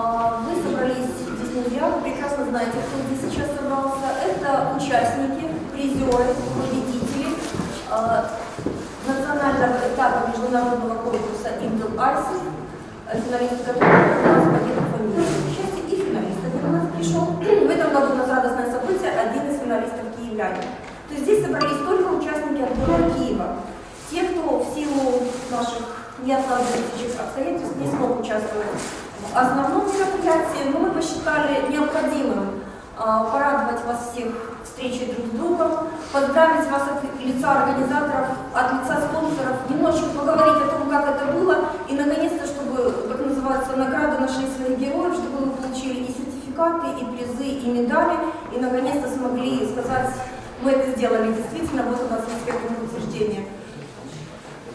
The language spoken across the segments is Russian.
А, Вы собрались здесь не зря, вы прекрасно знаете, кто здесь сейчас собрался. Это участники, призеры, победители а, национального этапа международного конкурса Intel Arsis, финалисты которого у нас победа фамилии. Счастье и финалист один у нас пришел. В этом году у нас радостное событие, один из финалистов киевлянин. То есть здесь собрались только участники отбора Киева. Те, кто в силу наших неоткладывающих обстоятельств не смог участвовать основном мероприятии, но мы посчитали необходимым а, порадовать вас всех встречей друг с другом, поздравить вас от лица организаторов, от лица спонсоров, немножечко поговорить о том, как это было, и наконец-то, чтобы, как называется, награды нашли своих героев, чтобы вы получили и сертификаты, и призы, и медали, и наконец-то смогли сказать, мы это сделали действительно, вот у нас есть к этому подтверждение.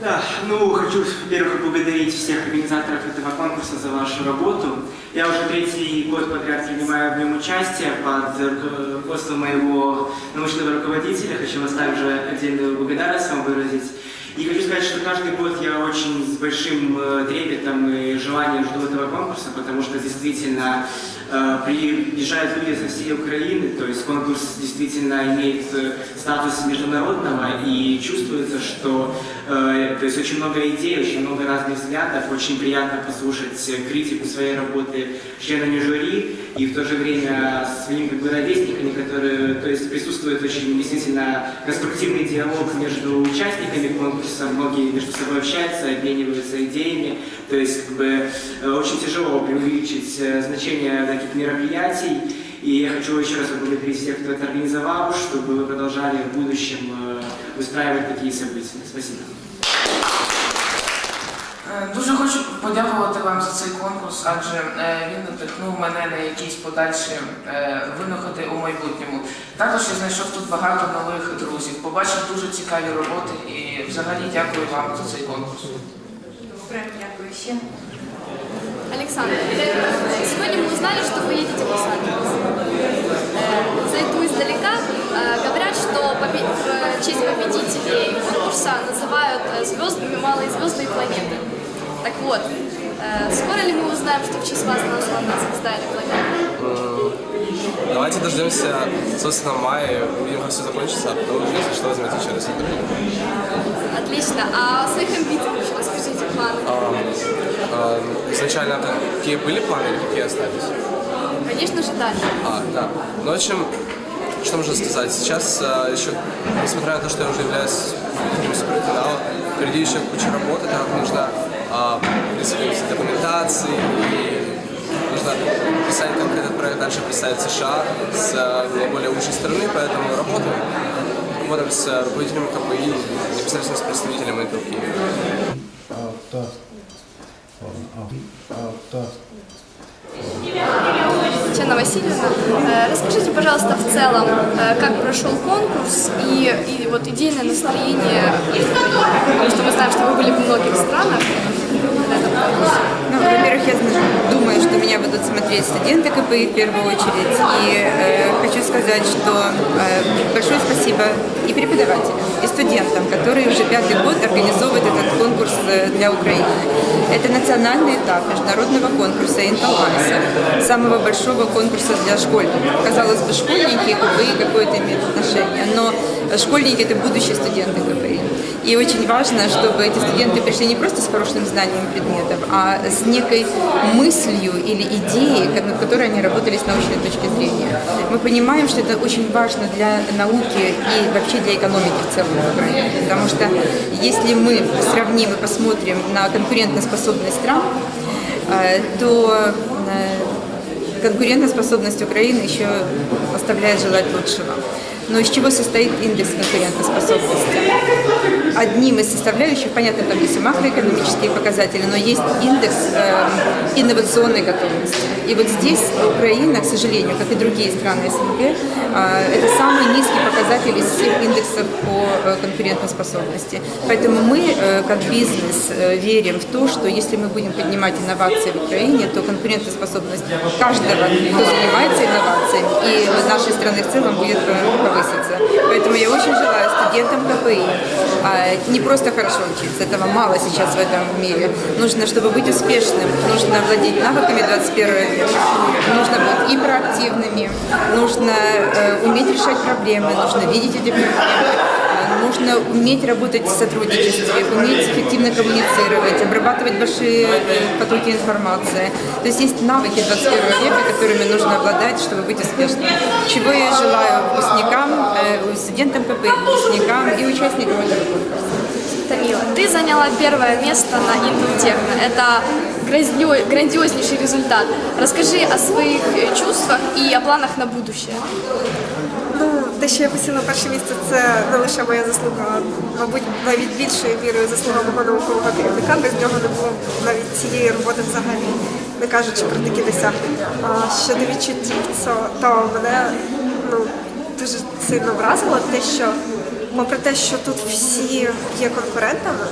Да, ну, хочу, во-первых, поблагодарить всех организаторов этого конкурса за вашу работу. Я уже третий год подряд принимаю в нем участие под руко- руководством моего научного руководителя. Хочу вас также отдельную благодарность вам выразить. И хочу сказать, что каждый год я очень с большим э, трепетом и желанием жду этого конкурса, потому что действительно э, приезжают люди со всей Украины, то есть конкурс действительно имеет э, статус международного и чувствуется, что э, то есть очень много идей, очень много разных взглядов, очень приятно послушать э, критику своей работы членами жюри и в то же время своими как бы ровесниками, которые, то есть присутствует очень действительно конструктивный диалог между участниками конкурса, многие между собой общаются, обмениваются идеями, то есть как бы очень тяжело преувеличить значение таких мероприятий. И я хочу еще раз поблагодарить всех, кто это организовал, чтобы вы продолжали в будущем э, устраивать такие события. Спасибо. Е, Дуже хочу подякувати вам за цей конкурс, адже е, він надихнув мене на якісь подальші е, винаходи у майбутньому. Також я знайшов тут багато нових друзів, побачив дуже цікаві роботи і взагалі дякую вам за цей конкурс. Добре, дякую ще. Александр, сегодня мы узнали, что вы едете в Лос-Анджелес. Э, Зайду издалека. Э, Говорят, что в честь победителей конкурса называют э, звездами малые звезды и планеты. Так вот, скоро ли мы узнаем, что в честь вас названа звезда или планета? Давайте дождемся, собственно, мая, увидим, как все закончится, а потом уже, если что, возьмете еще раз интервью. Отлично. А о своих амбициях еще расскажите планы. А, изначально какие были планы или какие остались? Конечно же, дальше. А, да. Ну, в общем, что можно сказать? Сейчас а, еще, несмотря на то, что я уже являюсь в суперфинала, впереди еще куча работы, так как нужно а, в принципе, все документации и нужно писать, как этот проект дальше представить в США с а, наиболее лучшей стороны, поэтому работаем. Работаем с руководителем КПИ, непосредственно с представителем Intel Kyiv. Татьяна Васильевна, э, расскажите, пожалуйста, в целом, э, как прошел конкурс и, и вот идейное настроение, потому что мы знаем, что вы были в многих странах. Ну, во-первых, я зна- думаю, что меня будут смотреть студенты КПИ в первую очередь. И э, хочу сказать, что э, большое спасибо и преподавателям, и студентам, которые уже пятый год организовывают этот конкурс э, для Украины. Это национальный этап международного конкурса «Инталанса», самого большого конкурса для школьников. Казалось бы, школьники и КПИ какое-то имеют отношение, но школьники – это будущие студенты. И очень важно, чтобы эти студенты пришли не просто с хорошим знанием предметов, а с некой мыслью или идеей, над которой они работали с научной точки зрения. Мы понимаем, что это очень важно для науки и вообще для экономики в целом. Потому что если мы сравним и посмотрим на конкурентоспособность стран, э, то э, конкурентоспособность Украины еще оставляет желать лучшего. Но из чего состоит индекс конкурентоспособности? Одним из составляющих, понятно, там есть макроэкономические показатели, но есть индекс э, инновационной готовности. И вот здесь Украина, к сожалению, как и другие страны СНГ, э, это самый низкий показатель из всех индексов по э, конкурентоспособности. Поэтому мы, э, как бизнес, э, верим в то, что если мы будем поднимать инновации в Украине, то конкурентоспособность каждого, кто занимается инновациями, и нашей страны в целом будет э, повышена. Месяца. Поэтому я очень желаю студентам КПИ а, не просто хорошо учиться, этого мало сейчас в этом мире. Нужно, чтобы быть успешным, нужно владеть навыками 21 века, нужно быть и проактивными, нужно э, уметь решать проблемы, нужно видеть эти проблемы, нужно уметь работать в сотрудничестве, уметь эффективно коммуницировать, обрабатывать большие э, потоки информации. То есть есть навыки 21 века, которыми нужно обладать, чтобы быть успешным. Чего я желаю выпускникам, э, студентам КП, выпускникам и участникам этого конкурса. Тамила, ты заняла первое место на Интелтехно. Это грандио- грандиознейший результат. Расскажи о своих э, чувствах и о планах на будущее. Те, що я посіла перше місце, це не лише моя заслуга, а, мабуть, навіть більшою мірою заслуга мого наукового керівника. Без нього не було навіть цієї роботи взагалі, не кажучи про такі досягнення. А щодо відчуттів, то, мене ну, дуже сильно вразило те, що попри те, що тут всі є конкурентами,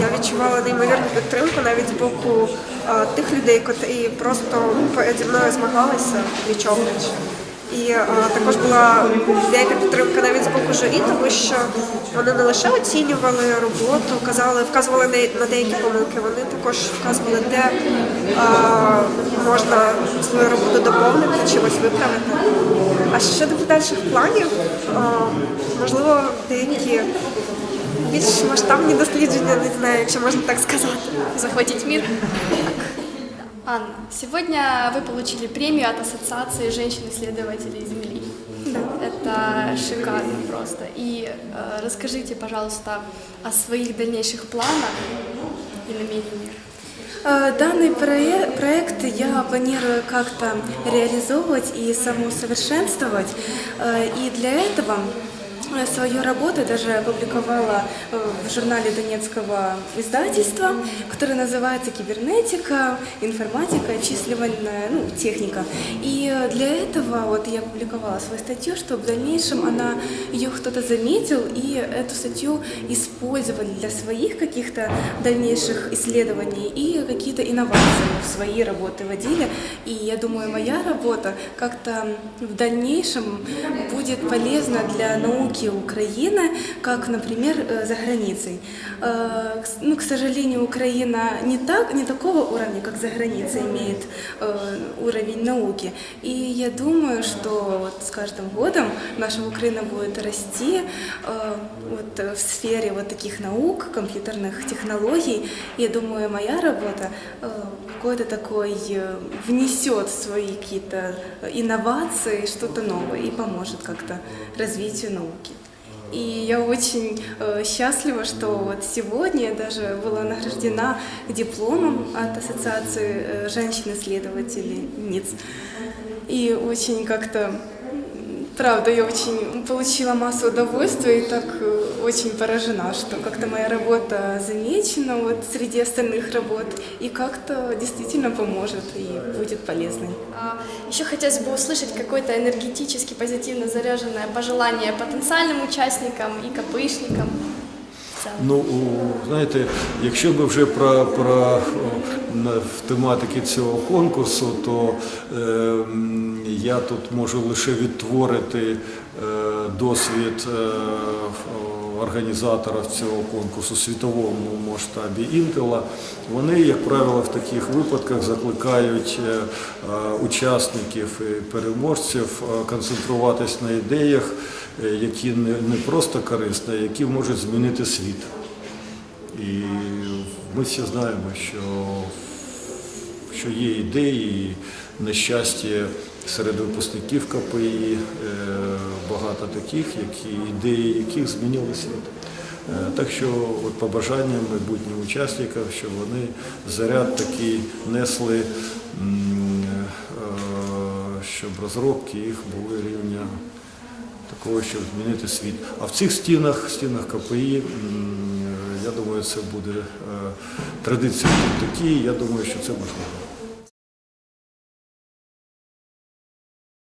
я відчувала неймовірну підтримку навіть з боку е, тих людей, котрі просто переді мною змагалися пліч-опліч. І е, також була деяка підтримка навіть з боку журі, тому що вони не лише оцінювали роботу, казали, вказували на- на деякі помилки, вони також вказували, де е, можна свою роботу доповнити, чимось виправити. А щодо подальших планів, е, можливо, деякі більш масштабні дослідження, не знаю, якщо можна так сказати. Захватить мир? Анна, сегодня вы получили премию от Ассоциации женщин-исследователей Земли. Это шикарно просто. И э, расскажите, пожалуйста, о своих дальнейших планах и намерениях. Э, Данный прое- проект я планирую как-то реализовывать и самоусовершенствовать. Э, И для этого свою работу даже опубликовала э, в журнале Донецкого издательства, которое называется «Кибернетика, информатика, числивательная ну, техника». И э, для этого вот я опубликовала свою статью, чтобы в дальнейшем она, ее кто-то заметил и эту статью использовали для своих каких-то дальнейших исследований и какие-то инновации в свои работы водили. И я думаю, моя работа как-то в дальнейшем будет полезна для науки Украины, как, например, э, за границей. Э, Ну, к сожалению, Украина не, так, не такого уровня, как за границей имеет э, уровень науки. И я думаю, что вот с каждым годом наша Украина будет расти вот, в сфере вот таких наук, компьютерных технологий. Я думаю, моя работа какой-то такой внесет свои какие-то инновации, что-то новое и поможет как-то развитию науки. И я очень э, счастлива, что вот сегодня я даже была награждена дипломом от Ассоциации э, женщин-исследователей НИЦ. И очень как-то, правда, я очень получила массу удовольствия и так э, очень поражена, что как-то моя работа замечена вот среди остальных работ и как-то действительно поможет и будет полезной. А, Еще хотелось бы услышать какое-то энергетически позитивно заряженное пожелание потенциальным участникам и КПИшникам. Ну, знаєте, якщо би вже про, про в тематики цього конкурсу, то е, я тут можу лише відтворити е, досвід е, організаторів цього конкурсу світовому масштабі Інтела. Вони, як правило, в таких випадках закликають е, е, учасників і переможців е, концентруватись на ідеях, які не, просто корисні, а які можуть змінити світ. І ми всі знаємо, що, що є ідеї нещастя серед випускників КПІ, е, багато таких, які, ідеї яких змінили світ. Е, Так що от побажання майбутнім учасникам, щоб вони заряд такий несли, е, щоб розробки їх були рівня такого, щоб змінити світ. А в цих стінах, стінах КПІ, м, я думаю, це буде е, традиція тут такі, я думаю, що це можливо.